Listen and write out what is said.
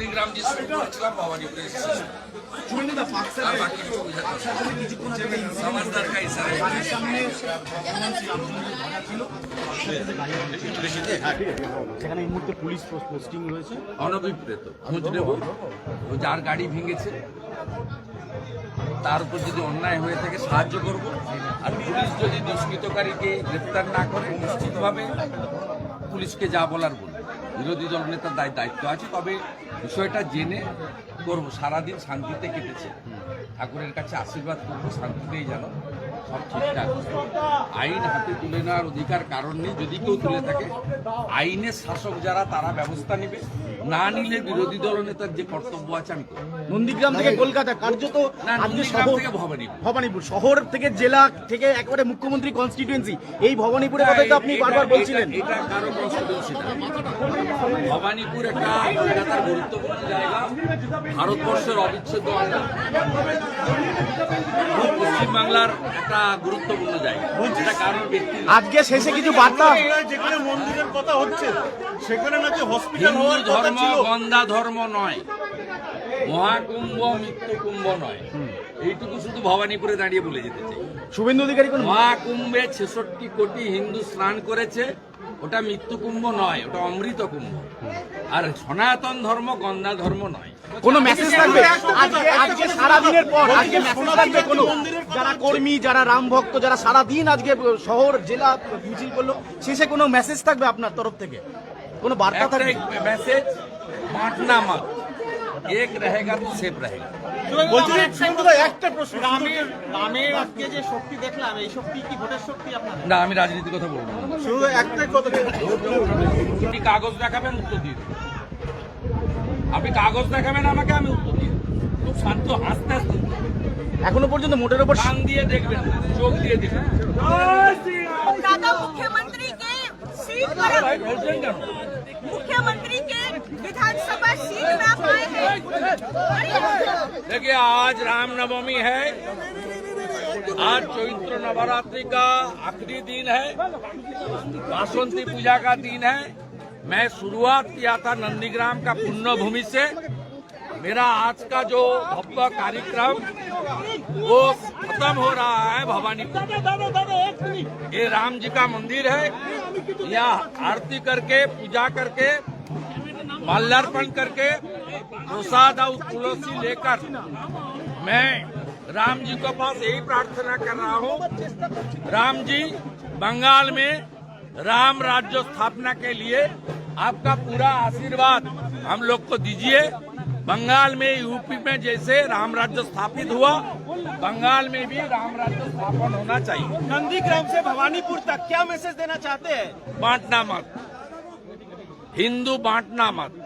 নন্দীগ্রাম যে শুরু করেছিলাম ভবানীপুরে শেষ শুভেন্দুদা ফাঁকসালে আর বাকি কিছু বোঝাতে হবে না। ফাঁকসালে কিছুক্ষণ আগে একটা incident সমাজদার কা ইশারা है। বাড়ির সামনে হনুমান শ্রীরামচন্দ্রের ঘোড়া ছিল সেখানে এই মুহূর্তে পুলিশ পোস্টিং রয়েছে। অনভিপ্রেত খোঁজ নেব। ও যার গাড়ি ভেঙেছে তার উপর যদি অন্যায় হয়ে থাকে সাহায্য করব। আর পুলিশ যদি দুষ্কৃতকারীকে গ্রেপ্তার না করে নিশ্চিতভাবে পুলিশকে যা বলার বলব বিরোধী দল নেতার দায়- দায়িত্ব আছে তবে বিষয়টা জেনে করব। সারাদিন শান্তিতে কেটেছে। ঠাকুরের কাছে আশীর্বাদ করব শান্তিতেই যেন সব ঠিকঠাক আইন হাতে তুলে নেওয়ার অধিকার কারণ নেই যদি কেউ তুলে থাকে। আইনের শাসক যারা তারা ব্যবস্থা নেবে। না নিলে বিরোধী দল নেতার যে কর্তব্য আছে আমি নন্দীগ্রাম থেকে কলকাতা কার্যত না আজকে শহর থেকে ভবানীপুর। ভবানীপুর শহর থেকে জেলা থেকে একেবারে মুখ্যমন্ত্রী কনস্টিটিউয়েন্সি এই ভবানীপুরের কথা তো আপনি বারবার বলছিলেন। এটা কারও কনস্টিটিউন্সি না ভবানীপুর একটা কলকাতার গুরুত্বপূর্ণ জায়গা। ভারতবর্ষের অবিচ্ছেদ্য পশ্চিমবাংলার একটা গুরুত্বপূর্ণ জায়গা। এটা কারোর ব্যক্তি আজকে শেষে কিছু বার্তা যেখানে মন্দিরের কথা হচ্ছে সেখানে নাকি হসপিটাল হওয়ার ধর্ম ছিল। গন্ধা ধর্ম নয়। মহাকুম্ভ মৃত্যু কুম্ভ নয় এইটুকু শুধু ভবানীপুরে দাঁড়িয়ে বলে যেতে চাই। শুভেন্দু অধিকারী মহাকুম্ভে ছেষট্টি কোটি হিন্দু স্নান করেছে। ওটা মৃত্যুকুম্ভ নয় ওটা অমৃত কুম্ভ। আর সনাতন ধর্ম গন্ধা ধর্ম নয়। কোন মেসেজ থাকবে? আজকে সারা দিনের পর আজকে মেসেজ থাকবে কোন? যারা কর্মী যারা রাম ভক্ত যারা সারা দিন আজকে শহর জেলা মিছিল করল শেষে কোনো মেসেজ থাকবে আপনার তরফ থেকে? কোনো বার্তা থাকবে? মেসেজ মাঠ না মাঠ। एक रहेगा तो सेफ रहेगा বলছি যে শুভেন্দুদা একটা প্রশ্ন রামের রামের আজকে যে শক্তি দেখলাম এই শক্তি কি ভোটের শক্তি আপনার না আমি রাজনীতির কথা বলবো না শুধু একটাই কথা আপনি কাগজ দেখাবেন উত্তর দিয়ে দেবো। আপনি কাগজ দেখাবেন আমাকে আমি উত্তর দিয়ে দেবো। খুব শান্ত হাসতে হাসতে এখনো পর্যন্ত মোটের উপর কান দিয়ে দেখবেন না, চোখ দিয়ে দেখবেন दादा मुख्यमंत्री के सीट पर ভাই देखिए, आज रामनवमी है। आज चैत्र नवरात्रि का आखिरी दिन है। बासंती पूजा का दिन है। मैं शुरुआत किया था नंदीग्राम का पुण्य भूमि से। मेरा आज का जो भव्य कार्यक्रम, वो खत्म हो रहा है भवानीपुर ये राम जी का मंदिर है। यहाँ आरती करके, पूजा करके, माल्यार्पण करके प्रसाद और तुलसी लेकर मैं राम जी को पास यही प्रार्थना कर रहा हूँ। राम जी बंगाल में राम राज्य स्थापना के लिए आपका पूरा आशीर्वाद हम लोग को दीजिए। बंगाल में यूपी में जैसे राम राज्य स्थापित हुआ बंगाल में भी राम राज्य स्थापन होना चाहिए। नंदीग्राम से भवानीपुर तक क्या मैसेज देना चाहते हैं? बांटना मत। हिंदू बांटना मत।